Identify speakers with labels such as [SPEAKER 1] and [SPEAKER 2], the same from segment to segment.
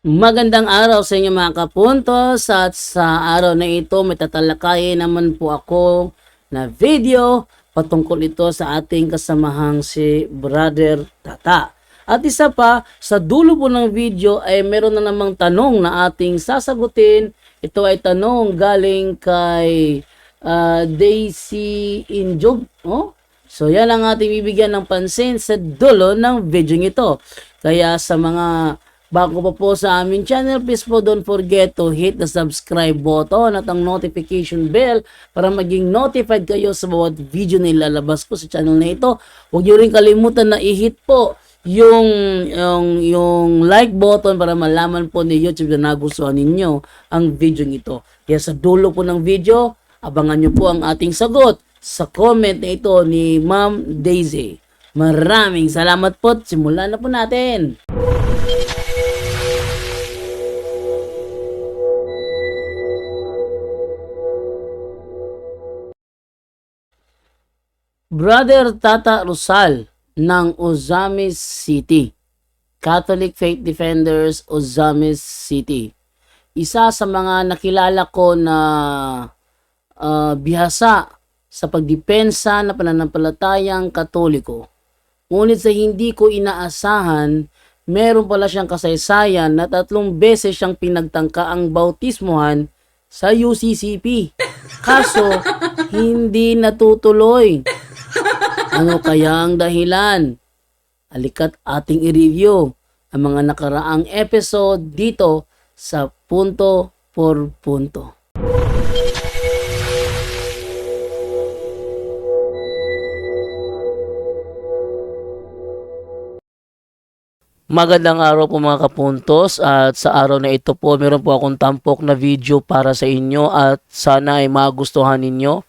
[SPEAKER 1] Magandang araw sa inyo mga kapuntos at sa araw na ito may naman po ako na video patungkol ito sa ating kasamahang si Brother Tata. At isa pa, sa dulo po ng video ay meron na namang tanong na ating sasagutin. Ito ay tanong galing kay ah, Daisy Injog. Oh? So yan ang ating bibigyan ng pansin sa dulo ng video ito. Kaya sa mga bago pa po sa aming channel, please po don't forget to hit the subscribe button at ang notification bell para maging notified kayo sa bawat video na ilalabas ko sa channel na ito. Huwag niyo rin kalimutan na i-hit po yung, yung, yung like button para malaman po ni YouTube na nagustuhan ninyo ang video ito. Kaya sa dulo po ng video, abangan nyo po ang ating sagot sa comment na ito ni Ma'am Daisy. Maraming salamat po. Simulan na po natin. Brother Tata Rosal ng Ozamis City. Catholic Faith Defenders Ozamis City. Isa sa mga nakilala ko na ah, bihasa sa pagdepensa na pananampalatayang katoliko. Ngunit sa hindi ko inaasahan, meron pala siyang kasaysayan na tatlong beses siyang pinagtangka ang bautismohan sa UCCP. Kaso, hindi natutuloy. Ano kaya ang dahilan? Alikat ating i-review ang mga nakaraang episode dito sa punto por punto. Magandang araw po mga kapuntos at sa araw na ito po meron po akong tampok na video para sa inyo at sana ay magustuhan ninyo.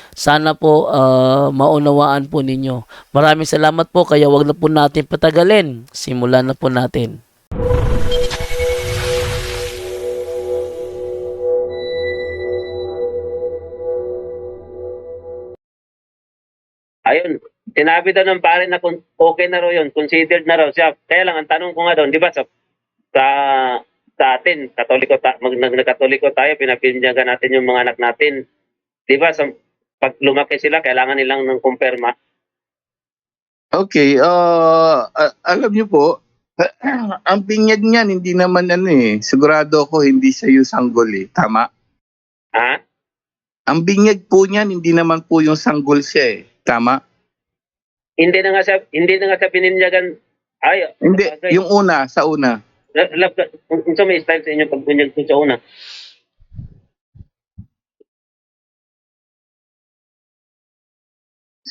[SPEAKER 1] Sana po ah, maunawaan po ninyo. Maraming salamat po kaya wag na po natin patagalin. Simulan na po natin.
[SPEAKER 2] Ayun, sinabi daw ng pare na kung okay na raw yun, considered na raw siya. Kaya lang, ang tanong ko nga doon, di ba, sa, sa, sa atin, katoliko, ta, mag, nag, nagkatoliko tayo, pinapinyagan natin yung mga anak natin. Di ba, sa, pag lumaki sila, kailangan nilang ng kumpirma.
[SPEAKER 3] Okay, uh, alam niyo po, ang binyag niyan hindi naman ano eh, sigurado ako hindi siya yung sanggol eh, tama?
[SPEAKER 2] Ha?
[SPEAKER 3] Ang binyag po niyan hindi naman po yung sanggol siya eh, tama?
[SPEAKER 2] Hindi na nga siya, hindi na nga siya pininyagan. Ay,
[SPEAKER 3] Hindi,
[SPEAKER 2] bagay.
[SPEAKER 3] yung una, sa una.
[SPEAKER 2] Love kung sa may style sa inyo pag bunyag ko sa una.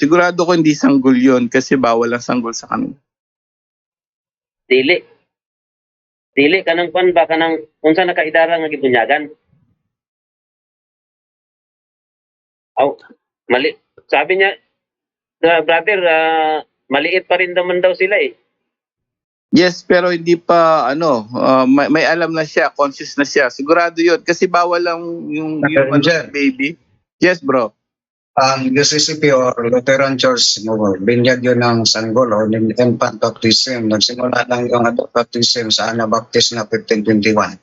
[SPEAKER 3] Sigurado ko hindi sanggol yon kasi bawal ang sanggol sa kanila.
[SPEAKER 2] Dili. Dili, kanang pan ba, kanang, unsa nakaidara nga gibunyagan. Aw, mali. Sabi niya, "Ah, brother, ah, maliit pa rin naman daw sila eh.
[SPEAKER 3] Yes, pero hindi pa ano, uh, may, may alam na siya, conscious na siya. Sigurado yon kasi bawal lang yung, yung ano, baby. Yes, bro.
[SPEAKER 4] Ang UCCP or Lutheran Church mo, binyag yun ng sanggol or infant baptism. Nagsimula lang yung adult baptism sa Anabaptist na 1521.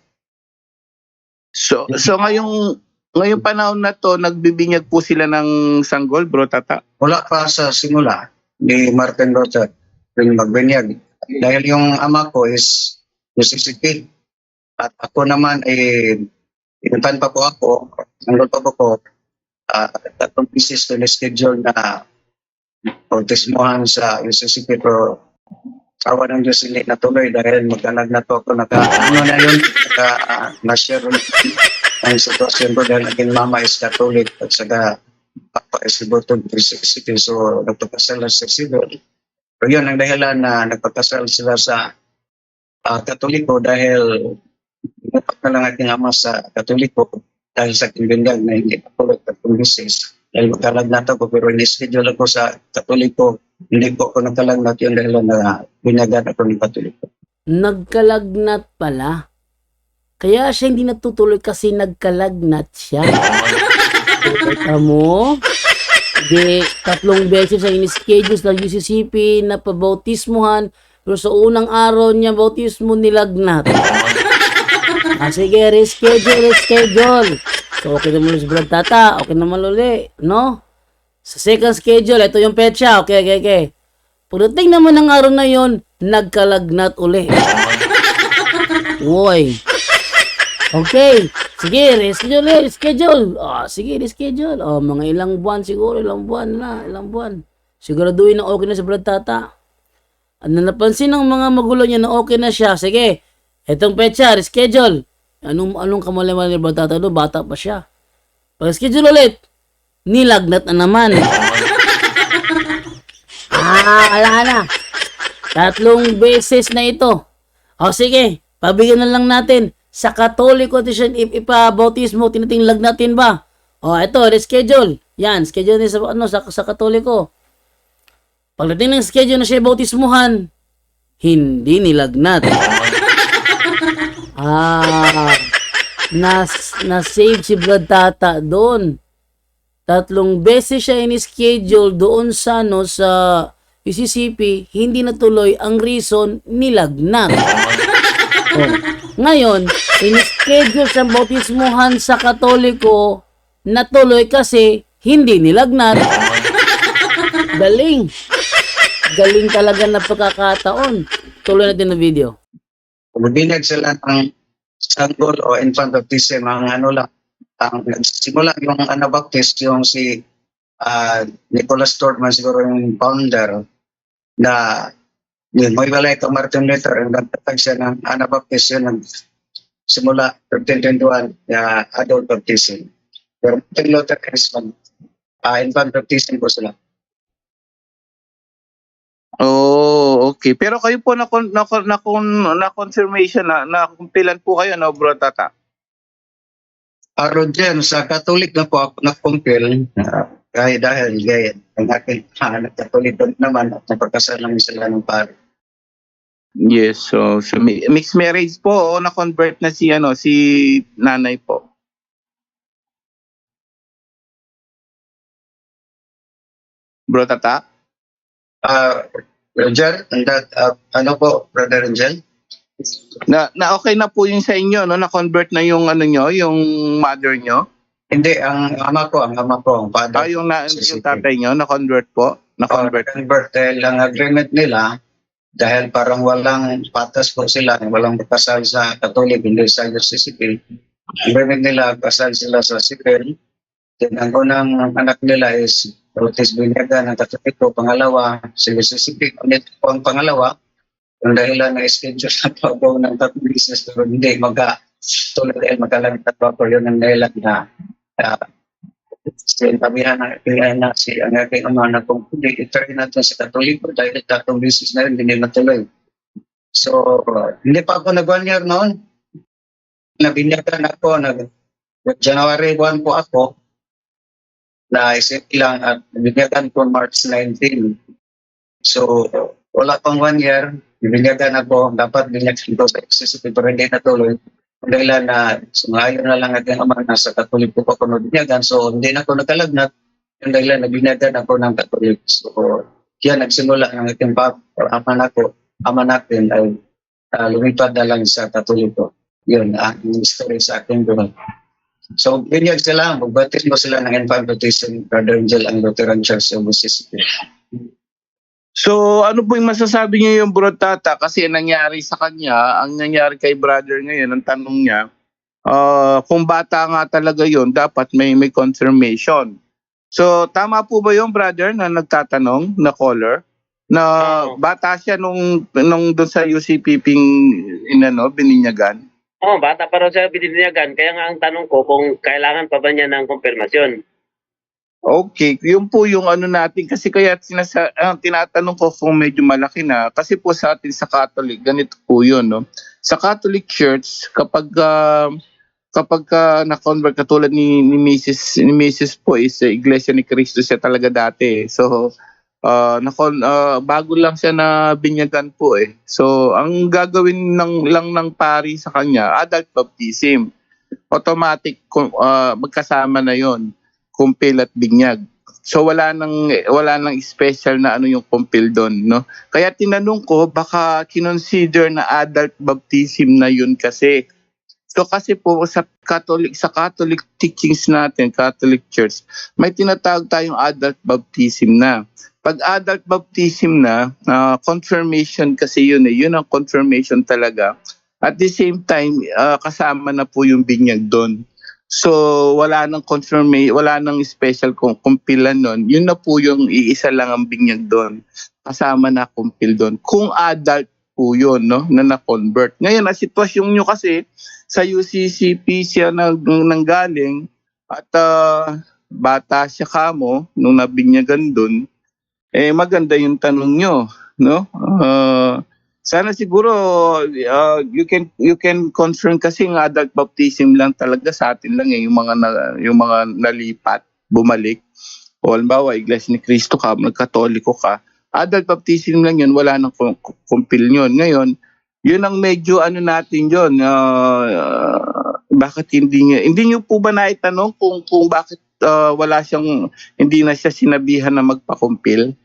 [SPEAKER 3] So so ngayong ngayong panahon na to nagbibinyag po sila ng sanggol, bro, tata.
[SPEAKER 4] Wala pa sa simula ni Martin Luther yung magbinyag. Dahil yung ama ko is UCCP. At ako naman eh, infant pa po ako, sanggol pa po ko, uh, tatlong pieces na schedule na bautismohan sa UCCP pero awa ng Diyos hindi natuloy dahil magdalag na to ako. Naka ano na yun? Naka uh, na-share ang sitwasyon ko dahil naging mama is Catholic at saka papa is to UCCP so nagpapasal sa Sidon pero yun ang dahilan na nagpapasal sila sa uh, Katoliko dahil inupak na lang aking ama sa katoliko dahil sa kimbindag na hindi ako tatlong beses. Dahil magkalagnat ako pero in-schedule ako sa katoliko. Hindi po ako nagkalagnat yun dahil na binyagan ako ng katoliko.
[SPEAKER 1] Nagkalagnat pala. Kaya siya hindi natutuloy kasi nagkalagnat siya. Kita mo? Di, tatlong beses siya in-schedule sa UCCP na pabautismuhan pero sa unang araw niya bautismo nilagnat. Ah, sige, reschedule, reschedule. So, okay naman ulit si Brad Tata. Okay naman uli, no? Sa second schedule, ito yung petsa. Okay, okay, okay. Pagdating naman ng araw na yon, nagkalagnat uli. Woy. Okay. Sige, reschedule, reschedule. Ah, sige, reschedule. Oh, mga ilang buwan siguro, ilang buwan na, ilang buwan. Siguraduhin na okay na si Brad Tata. At na napansin ng mga magulo niya na okay na siya, sige, etong petsa, reschedule. Anong, anong kamali-mali ni Brad Tata doon? Bata pa siya. Pag-schedule ulit, nilagnat na naman. ah, ala na. Tatlong beses na ito. O sige, pabigyan na lang natin. Sa Katoliko edition, ip ipabautismo, tinatinglag natin ba? O ito, reschedule. Yan, schedule din sa, ano, sa, sa Katoliko. Pagdating ng schedule na siya bautismuhan, hindi nilagnat. Ah, nas, na-save si Brad Tata doon. Tatlong beses siya in-schedule doon sa, no, sa UCCP, hindi natuloy ang reason nilagnat. oh. Ngayon, in-schedule sa bautismuhan sa Katoliko, natuloy kasi hindi nilagnat. Galing. Galing talaga na pagkakataon. Tuloy natin na video.
[SPEAKER 4] Binag sila ng sanggol o infant baptism, ang ano lang, ang nagsimula yung Anabaptist, yung si ah, Nicholas Tortman, siguro yung founder, na yun, may wala ito Martin Luther, ang nagtatag siya ng Anabaptist, yun ang simula 1521 na adult baptism. Pero Martin Luther is mag ah, infant baptism po sila.
[SPEAKER 3] Oh, okay. Pero kayo po na na na, na confirmation na na kumpilan po kayo no, bro Tata.
[SPEAKER 4] Aron dyan, sa Katolik na po ako na-compel, uh, kaya dahil gaya, ang aking anak Katolik naman at napagkasal namin sila ng pare.
[SPEAKER 3] Yes, so, so mi- mixed marriage po o na-convert na si ano si nanay po. Bro Tata?
[SPEAKER 4] Ah, Roger, and that, ah, ano po, Brother Angel?
[SPEAKER 3] Na, na okay na po yung sa inyo no na-convert na yung ano nyo, yung mother nyo.
[SPEAKER 4] Hindi, ang ama ko, ang ama ko, ang father.
[SPEAKER 3] Ah, yung, na, yung tatay nyo na-convert po. Na-convert.
[SPEAKER 4] convert dahil ang agreement nila, dahil parang walang patas po sila, walang kasal sa Katolik, hindi sa UCCP. Agreement nila, kasal sila sa Sipil. Then ang unang anak nila is Rotis Binyaga ng Katoliko, pangalawa, si UCCP. Ulit po ang pangalawa, yung dahilan na schedule na po ng tatlong business pero hindi maga tulad dahil magkalagtat pa po yun ang dahilan na uh, sinabihan na kaya na si ang aking ama na kung hindi itry natin sa katoliko dahil tatong business na yun hindi natuloy. So, uh, hindi pa ako nag one year noon. Nabinyagan ako, nag January 1 po ako, na isip lang at nabinyagan ko March 19. So, wala pang one year, binyagan ako, dapat binyagan ko sa XCCP pero hindi natuloy. Ang dahilan na sumayon na lang aking ama na sa katolik po ako nabinyagan. So, hindi na ako nagkalagnat. Ang dahilan na binyagan ako ng katolik. So, kaya nagsimula ng aking pap, ama na ko, ama natin ay uh, lumipad na lang sa katoliko. Yun, ang story sa aking buhay. So, binyag sila, magbatis mo sila ng infant baptism, Brother Angel, ang Lutheran Church of Mississippi.
[SPEAKER 3] So, ano po yung masasabi niyo yung bro Tata? Kasi nangyari sa kanya, ang nangyari kay brother ngayon, ang tanong niya, ah, kung bata nga talaga yon dapat may, may confirmation. So, tama po ba yung brother na nagtatanong, na caller? Na bata siya nung, nung doon sa UCPP inano, bininyagan?
[SPEAKER 2] Oh, bata pa raw siya bininyagan. Kaya nga ang tanong ko kung kailangan pa ba niya ng konfirmasyon.
[SPEAKER 3] Okay, yun po yung ano natin kasi kaya sinasa, ah, tinatanong ko kung medyo malaki na kasi po sa atin sa Catholic ganito po yun no. Sa Catholic Church kapag ah, kapag ka na-convert katulad ni, ni Mrs. ni Mrs. po is eh, Iglesia ni Cristo siya talaga dati. eh. So ah nakon ah, bago lang siya na binyagan po eh. So ang gagawin ng lang ng pari sa kanya adult baptism. Automatic ah, magkasama na 'yon kumpil at binyag. So wala nang wala nang special na ano yung kumpil doon, no? Kaya tinanong ko baka kinonsider na adult baptism na yun kasi. So kasi po sa Catholic sa Catholic teachings natin, Catholic Church, may tinatawag tayong adult baptism na. Pag adult baptism na, ah, confirmation kasi yun eh, yun ang confirmation talaga. At the same time, ah, kasama na po yung binyag doon. So wala nang confirmation, wala nang special kung kumpilan nun. Yun na po yung iisa lang ang binyag doon. Kasama na kumpil doon. Kung adult po yun, no, na na-convert. Ngayon, ang sitwasyon nyo kasi, sa UCCP siya nang, nanggaling at ah, bata siya kamo nung nabinyagan doon, eh maganda yung tanong nyo, no? Ah, sana siguro uh, you can you can confirm kasi ng adult baptism lang talaga sa atin lang eh yung mga na, yung mga nalipat bumalik o halimbawa Iglesia ni Cristo ka nagkatoliko ka adult baptism lang yun wala nang kum- kumpil yun ngayon yun ang medyo ano natin yun ah, bakit hindi niya hindi niyo po ba naitanong kung kung bakit ah, wala siyang hindi na siya sinabihan na magpakumpil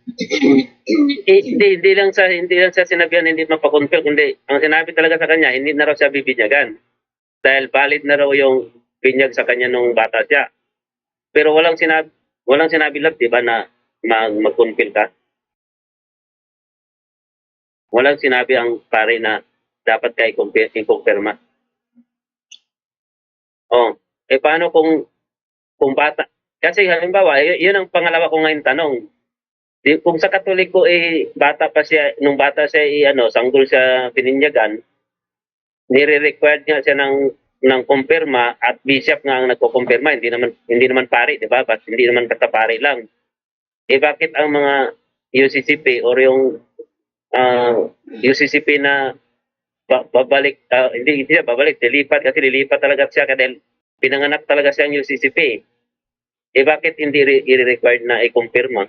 [SPEAKER 2] hindi, hindi lang sa hindi lang sa sinabihan hindi mapakonfirm kundi ang sinabi talaga sa kanya hindi na raw siya bibinyagan. Dahil valid na raw yung binyag sa kanya nung bata siya. Pero walang sinabi walang sinabi lang di ba na mag mag-confirm ka? Walang sinabi ang pare na dapat ka i-confirm. I-confirma oh eh paano kung kung bata. Kasi halimbawa yun ang pangalawa ko ngayon tanong. Kung sa Katoliko eh bata pa siya nung bata siya eh, ano sanggol siya pininyagan nire-required niya siya ng ng kumpirma at bishop nga ang nagko-kumpirma hindi naman hindi naman pari di ba? Bas hindi naman basta pari lang. Eh bakit ang mga UCCP or yung ah, UCCP na ba- babalik ah, hindi hindi siya babalik lilipat kasi lilipat talaga siya kasi pinanganak talaga siya ang UCCP eh bakit hindi re- i-required na i-kumpirma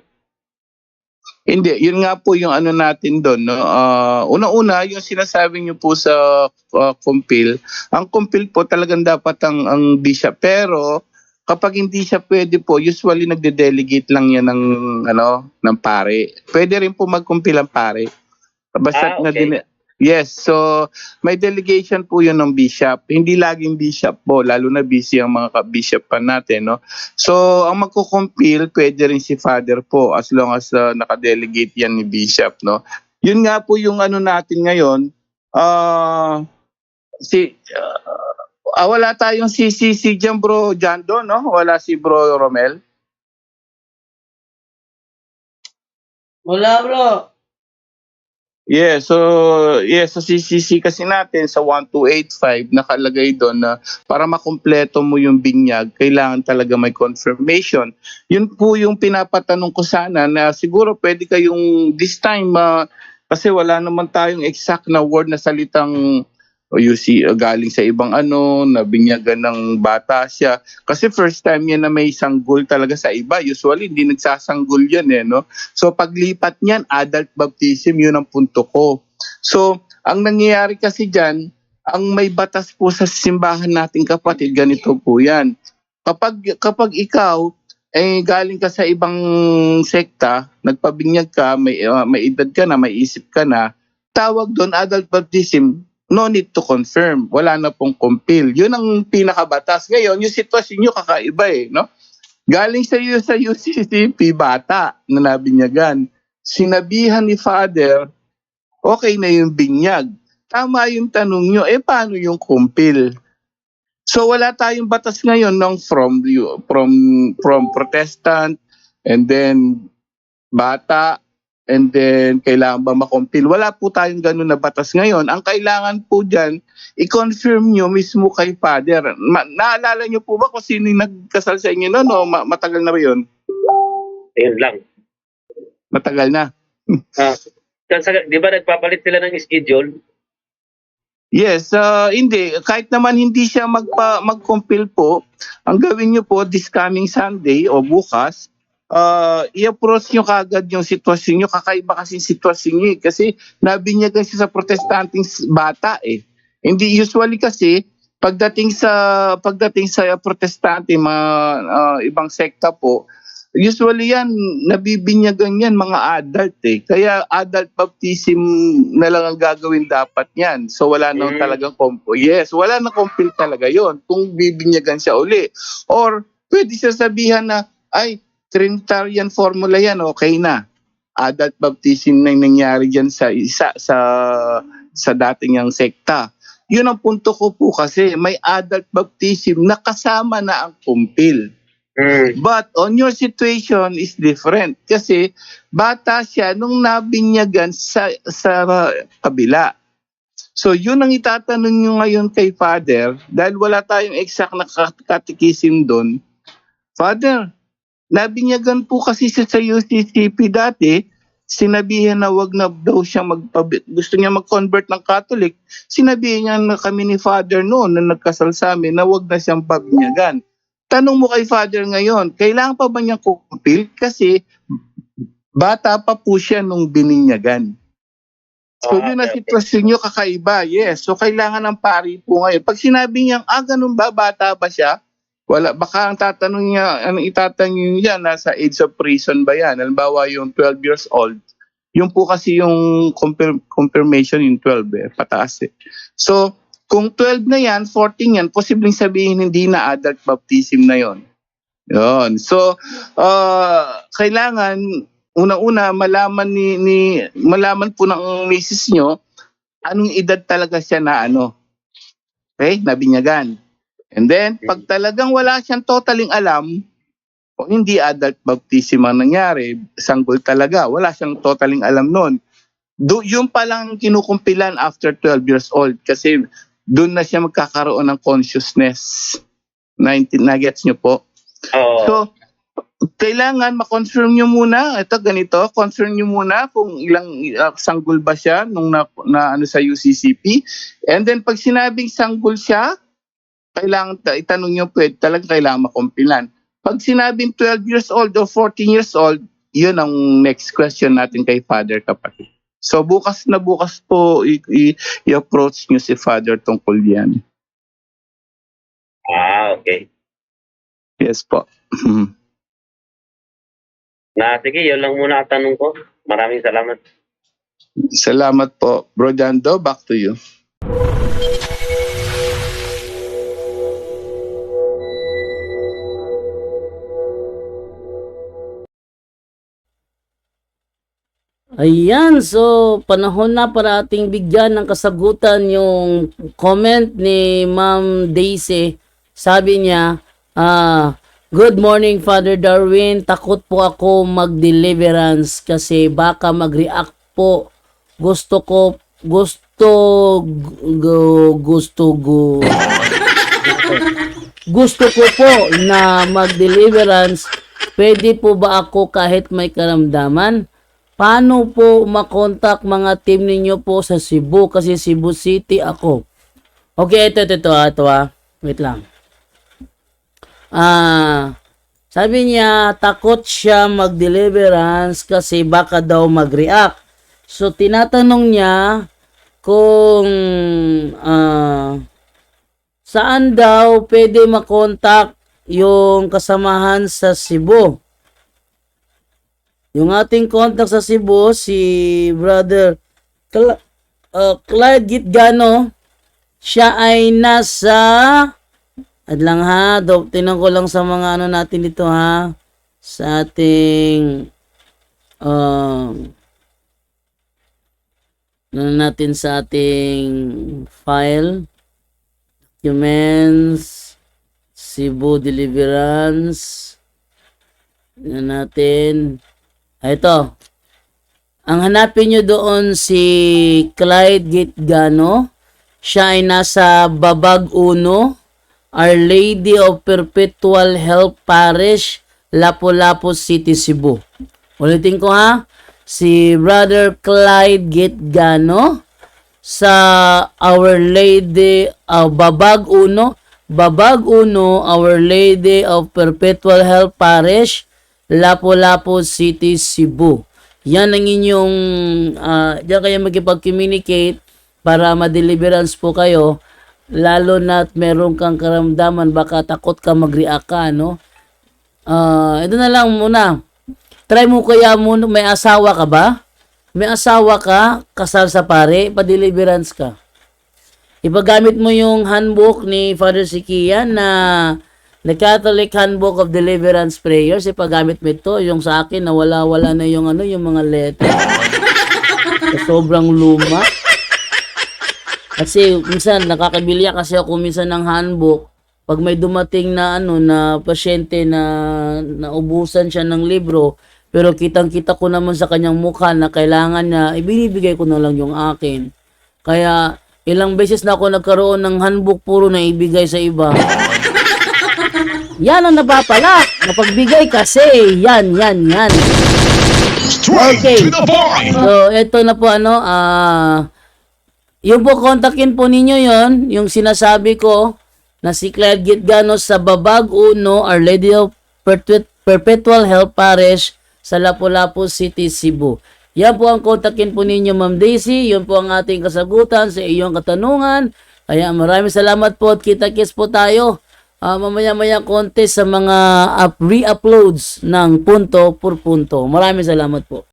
[SPEAKER 3] Hindi, yun nga po yung ano natin doon. No? Ah, una-una, yung sinasabi niyo po sa ah, kumpil, ang kumpil po talagang dapat ang, ang bishop. Pero kapag hindi siya pwede po, usually nagde-delegate lang yan ng, ano, ng pare. Pwede rin po magkumpil ang pare. Basta
[SPEAKER 2] Ah,
[SPEAKER 3] na
[SPEAKER 2] okay.
[SPEAKER 3] din- Yes, so may delegation po yun ng bishop. Hindi laging bishop po, lalo na busy ang mga ka-bishop pa natin, no? So, ang magkukumpil, pwede rin si father po as long as uh, nakadelegate yan ni bishop, no? Yun nga po yung ano natin ngayon, ah si ah, wala tayong CCC dyan bro Jando, no? Wala si bro Romel.
[SPEAKER 1] Wala bro.
[SPEAKER 3] Yeah, so yeah, sa CCC kasi natin sa 1285 nakalagay doon na para makumpleto mo yung binyag, kailangan talaga may confirmation. Yun po yung pinapatanong ko sana na siguro pwede kayong this time ah, kasi wala naman tayong exact na word na salitang o you see, ah, galing sa ibang ano, na binyagan ng bata siya. Kasi first time yan na may sanggol talaga sa iba. Usually, hindi nagsasanggol yan eh, no? So paglipat niyan, adult baptism, yun ang punto ko. So, ang nangyayari kasi dyan, ang may batas po sa simbahan natin kapatid, ganito po yan. Kapag, kapag ikaw, eh galing ka sa ibang sekta, nagpabinyag ka, may, uh, may edad ka na, may isip ka na, tawag doon adult baptism, no need to confirm. Wala na pong compil. Yun ang pinakabatas. Ngayon, yung sitwasyon nyo kakaiba eh, no? Galing sa iyo sa UCCP, bata na nabinyagan. Sinabihan ni father, okay na yung binyag. Tama yung tanong nyo, eh paano yung kumpil? So wala tayong batas ngayon ng from from from protestant and then bata and then kailangan ba makumpil? Wala po tayong ganun na batas ngayon. Ang kailangan po dyan, i-confirm nyo mismo kay father. Ma- naalala nyo po ba kung sino yung nagkasal sa inyo noon o ma- matagal na ba yun?
[SPEAKER 2] Ayun lang.
[SPEAKER 3] Matagal na.
[SPEAKER 2] Ah, kasi, di ba nagpapalit sila ng schedule?
[SPEAKER 3] Yes, uh, hindi. Kahit naman hindi siya magpa, mag-compile po, ang gawin nyo po this coming Sunday o bukas, uh, i-approach nyo kagad yung sitwasyon nyo. Kakaiba kasi yung sitwasyon nyo eh. Kasi nabinyagan siya sa protestanting bata eh. Hindi usually kasi pagdating sa pagdating sa protestante mga uh, ibang sekta po usually yan nabibinyagan yan mga adult eh kaya adult baptism na lang ang gagawin dapat yan so wala nang
[SPEAKER 2] Mm.
[SPEAKER 3] talagang compo yes wala na compil talaga yon kung bibinyagan siya uli or pwede siya sabihan na ay Trinitarian formula yan okay na adult baptism na yung nangyari dyan sa isa sa sa dating yung sekta yun ang punto ko po kasi may adult baptism na kasama na ang kumpil.
[SPEAKER 2] Mm.
[SPEAKER 3] But on your situation is different kasi bata siya nung nabinyagan sa sa kabila. So yun ang itatanong nyo ngayon kay Father dahil wala tayong exact na kat- katikisim doon. Father, nabinyagan po kasi siya sa UCCP dati, sinabihan na wag na daw siya magpabi- gusto niya mag-convert ng Catholic, sinabihan niya na kami ni Father noon na nagkasal sa amin na wag na siyang pabinyagan. Tanong mo kay Father ngayon, kailangan pa ba niyang kumpil? Kasi bata pa po siya nung bininyagan. So
[SPEAKER 2] Ah,
[SPEAKER 3] yun
[SPEAKER 2] okay.
[SPEAKER 3] sitwasyon nyo kakaiba. Yes. So kailangan ng pari po ngayon. Pag sinabi niya, ah ganun ba, bata ba siya? Wala, baka ang tatanong niya, ang itatanong niya, nasa age of prison ba yan? Halimbawa yung 12 years old. Yung po kasi yung confirm- confirmation yung 12 eh, pataas eh. So, kung 12 na yan, 14 yan, posibleng sabihin hindi na adult baptism na yon. Yon. So, uh, kailangan una-una malaman ni, ni malaman po ng misis nyo anong edad talaga siya na ano. Okay? Nabinyagan. And then, pag talagang wala siyang totaling alam, o hindi adult baptism ang nangyari, sanggol talaga, wala siyang totaling alam noon. Do, yung pa lang kinukumpilan after 12 years old kasi doon na siya magkakaroon ng consciousness. 19 nuggets nyo po.
[SPEAKER 2] Oo.
[SPEAKER 3] So, kailangan ma-confirm nyo muna, ito ganito, confirm nyo muna kung ilang uh, sanggol ba siya nung na, na ano sa UCCP. And then pag sinabing sanggol siya, kailangan ta- itanong nyo pwede talaga kailangan makumpilan. Pag sinabing 12 years old o 14 years old, yun ang next question natin kay Father kapatid. So bukas na bukas po i-approach nyo si Father tungkol yan.
[SPEAKER 2] Ah, okay.
[SPEAKER 3] Yes po.
[SPEAKER 2] Na, sige, yun lang muna ang tanong ko. Maraming salamat.
[SPEAKER 3] Salamat po. Bro Jando, back to you.
[SPEAKER 1] Ayan, so panahon na para ating bigyan ng kasagutan yung comment ni Ma'am Daisy. Sabi niya, ah, Good morning, Father Darwin. Takot po ako mag-deliverance kasi baka mag-react po. Gusto ko, gusto, gu- gusto, gu, gusto ko po na mag-deliverance. Pwede po ba ako kahit may karamdaman? Paano po makontak mga team ninyo po sa Cebu? Kasi Cebu City ako. Okay, ito, ito, ito, ah, ito, ah. Wait lang. Ah, sabi niya, takot siya mag-deliverance kasi baka daw mag-react. So, tinatanong niya kung ah, saan daw pwede makontak yung kasamahan sa Cebu. Yung ating contact sa Cebu, si Brother Cl- uh, Clyde Gitgano, siya ay nasa at lang ha, do, tinan ko lang sa mga ano natin dito ha, sa ating um, ano natin sa ating file, documents, Cebu Deliverance, ano natin, ito. Ang hanapin nyo doon si Clyde Gitgano. Siya ay nasa Babag Uno, Our Lady of Perpetual Help Parish, Lapu-Lapu City, Cebu. Ulitin ko ha, si Brother Clyde Gitgano sa Our Lady of Babag Uno, Babag Uno, Our Lady of Perpetual Help Parish, Lapu-Lapu City, Cebu. Yan ang inyong, uh, diyan kayo magkipag-communicate para ma-deliverance po kayo, lalo na at meron kang karamdaman, baka takot ka mag-react ka, no? Ah, ito na lang muna. Try mo kaya muna, may asawa ka ba? May asawa ka, kasal sa pare, pa-deliverance ka. Ipagamit mo yung handbook ni Father Sikian na The Catholic Handbook of Deliverance Prayers. Ipagamit mo ito. Yung sa akin, na wala-wala na yung ano, yung mga letter. sobrang luma. Kasi minsan nakakabilya kasi ako minsan ng handbook pag may dumating na ano na pasyente na naubusan siya ng libro pero kitang-kita ko naman sa kanyang mukha na kailangan niya ibinibigay ko na lang yung akin. Kaya ilang beses na ako nagkaroon ng handbook puro na ibigay sa iba. Yan ang napapala. Napagbigay kasi. Yan, yan, yan. Okay. So, ito na po ano, ah, yung po kontakin po ninyo yon yung sinasabi ko na si Claire Gitgano sa Babag Uno, Our Lady of Perpet- Perpetual Help Parish sa Lapu-Lapu City, Cebu. Yan po ang kontakin po ninyo, Ma'am Daisy. Yun po ang ating kasagutan sa iyong katanungan. Kaya maraming salamat po at kita-kits po tayo. Ah, mamaya-maya konti sa mga up- re-uploads ng punto por punto. Maraming salamat po.